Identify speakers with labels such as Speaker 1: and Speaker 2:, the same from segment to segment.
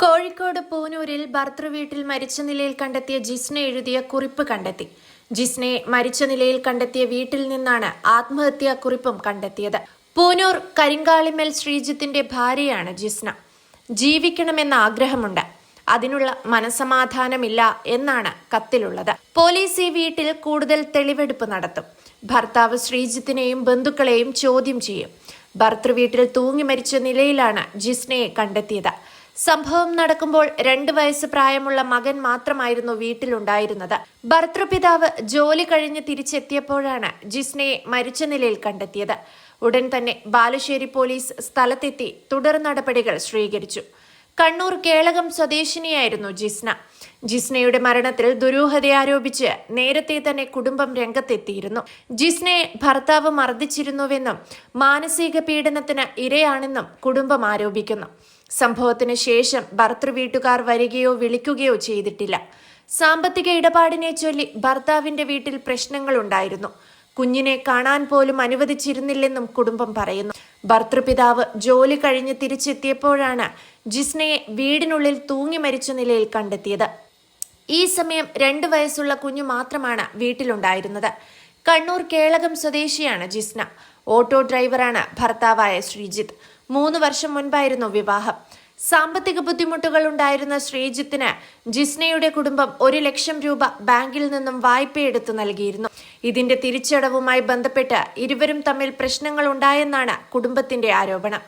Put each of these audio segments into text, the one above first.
Speaker 1: കോഴിക്കോട് പൂനൂരിൽ ഭർത്തൃവീട്ടിൽ മരിച്ച നിലയിൽ കണ്ടെത്തിയ ജിസ്ന എഴുതിയ കുറിപ്പ് കണ്ടെത്തി. ജിസ്നയെ മരിച്ച നിലയിൽ കണ്ടെത്തിയ വീട്ടിൽ നിന്നാണ് ആത്മഹത്യാ കുറിപ്പും കണ്ടെത്തിയത്. പൂനൂർ കരിങ്കാളിമേൽ ശ്രീജിത്തിന്റെ ഭാര്യയാണ് ജിസ്ന. ജീവിക്കണമെന്ന ആഗ്രഹമുണ്ട്. അതിനുള്ള മനസമാധാനമില്ല എന്നാണ് കത്തിലുള്ളത്. പോലീസ് ഈ വീട്ടിൽ കൂടുതൽ തെളിവെടുപ്പ് നടത്തും. ഭർത്താവ് ശ്രീജിത്തിനെയും ബന്ധുക്കളെയും ചോദ്യം ചെയ്യും. ഭർത്തൃവീട്ടിൽ തൂങ്ങി മരിച്ച നിലയിലാണ് ജിസ്നയെ കണ്ടെത്തിയത്. സംഭവം നടക്കുമ്പോൾ രണ്ട് വയസ്സ് പ്രായമുള്ള മകൻ മാത്രമായിരുന്നു വീട്ടിലുണ്ടായിരുന്നത്. ഭർത്തൃപിതാവ് ജോലി കഴിഞ്ഞ് തിരിച്ചെത്തിയപ്പോഴാണ് ജിസ്നയെ മരിച്ച നിലയിൽ കണ്ടെത്തിയത്. ഉടൻ തന്നെ ബാലുശ്ശേരി പോലീസ് സ്ഥലത്തെത്തി തുടർ നടപടികൾ സ്വീകരിച്ചു. കണ്ണൂർ കേളകം സ്വദേശിനിയായിരുന്നു ജിസ്ന. ജിസ്നയുടെ മരണത്തിൽ ദുരൂഹത ആരോപിച്ച് നേരത്തെ തന്നെ കുടുംബം രംഗത്തെത്തിയിരുന്നു. ജിസ്നയെ ഭർത്താവ് മർദ്ദിച്ചിരുന്നുവെന്നും മാനസിക പീഡനത്തിന് ഇരയാണെന്നും കുടുംബം ആരോപിക്കുന്നു. സംഭവത്തിന് ശേഷം ഭർത്തൃ വീട്ടുകാർ വരികയോ വിളിക്കുകയോ ചെയ്തിട്ടില്ല. സാമ്പത്തിക ഇടപാടിനെ ചൊല്ലി ഭർത്താവിന്റെ വീട്ടിൽ പ്രശ്നങ്ങളുണ്ടായിരുന്നു. കുഞ്ഞിനെ കാണാൻ പോലും അനുവദിച്ചിരുന്നില്ലെന്നും കുടുംബം പറയുന്നു. ഭർത്തൃപിതാവ് ജോലി കഴിഞ്ഞ് തിരിച്ചെത്തിയപ്പോഴാണ് ജിസ്നയെ വീടിനുള്ളിൽ തൂങ്ങി മരിച്ച നിലയിൽ കണ്ടെത്തിയത്. ഈ സമയം രണ്ട് വയസ്സുള്ള കുഞ്ഞു മാത്രമാണ് വീട്ടിലുണ്ടായിരുന്നത്. കണ്ണൂർ കേളകം സ്വദേശിയാണ് ജിസ്ന. ഓട്ടോ ഡ്രൈവറാണ് ഭർത്താവായ ശ്രീജിത്ത്. മൂന്ന് വർഷം മുൻപായിരുന്നു വിവാഹം. സാമ്പത്തിക ബുദ്ധിമുട്ടുകൾ ഉണ്ടായിരുന്ന ശ്രീജിത്തിന് ജിസ്നയുടെ കുടുംബം ഒരു ലക്ഷം രൂപ ബാങ്കിൽ നിന്നും വായ്പയെടുത്ത് നൽകിയിരുന്നു. ഇതിന്റെ തിരിച്ചടവുമായി ബന്ധപ്പെട്ട് ഇരുവരും തമ്മിൽ പ്രശ്നങ്ങൾ ഉണ്ടായെന്നാണ് കുടുംബത്തിന്റെ ആരോപണം.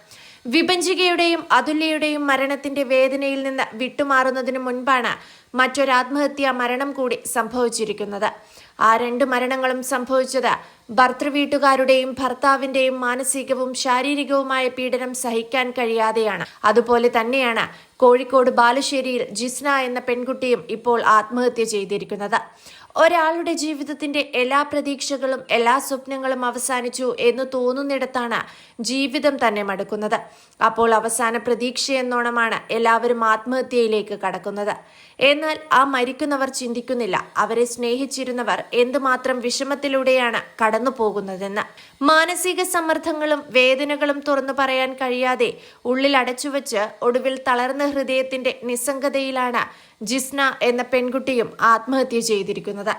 Speaker 1: വിഭജികയുടെയും അതുല്യയുടെയും മരണത്തിന്റെ വേദനയിൽ നിന്ന് വിട്ടുമാറുന്നതിന് മുൻപാണ് മറ്റൊരാത്മഹത്യാ മരണം കൂടി സംഭവിച്ചിരിക്കുന്നത്. ആ രണ്ട് മരണങ്ങളും സംഭവിച്ചത് ഭർത്തൃവീട്ടുകാരുടെയും ഭർത്താവിന്റെയും മാനസികവും ശാരീരികവുമായ പീഡനം സഹിക്കാൻ കഴിയാതെയാണ്. അതുപോലെ തന്നെയാണ് കോഴിക്കോട് ബാലുശ്ശേരിയിൽ ജിസ്ന എന്ന പെൺകുട്ടിയും ഇപ്പോൾ ആത്മഹത്യ ചെയ്തിരിക്കുന്നത്. ഒരാളുടെ ജീവിതത്തിന്റെ എല്ലാ പ്രതീക്ഷകളും എല്ലാ സ്വപ്നങ്ങളും അവസാനിച്ചു എന്ന് തോന്നുന്നിടത്താണ് ജീവിതം തന്നെ മടുക്കുന്നത്. അപ്പോൾ അവസാന പ്രതീക്ഷ എന്നോണമാണ് എല്ലാവരും ആത്മഹത്യയിലേക്ക് കടക്കുന്നത്. എന്നാൽ ആ മരിക്കുന്നവർ ചിന്തിക്കുന്നില്ല. അവരെ സ്നേഹിച്ചിരുന്നവർ എന്തുമാത്രം വിഷമത്തിലൂടെയാണ് കടന്നു പോകുന്നതെന്ന് മാനസിക സമ്മർദ്ദങ്ങളും വേദനകളും തുറന്നു പറയാൻ കഴിയാതെ ഉള്ളിൽ അടച്ചുവെച്ച് ഒടുവിൽ തളർന്ന ഹൃദയത്തിന്റെ നിസ്സംഗതയിലാണ് ജിസ്ന എന്ന പെൺകുട്ടിയും ആത്മഹത്യ ചെയ്തിരിക്കുന്നത്.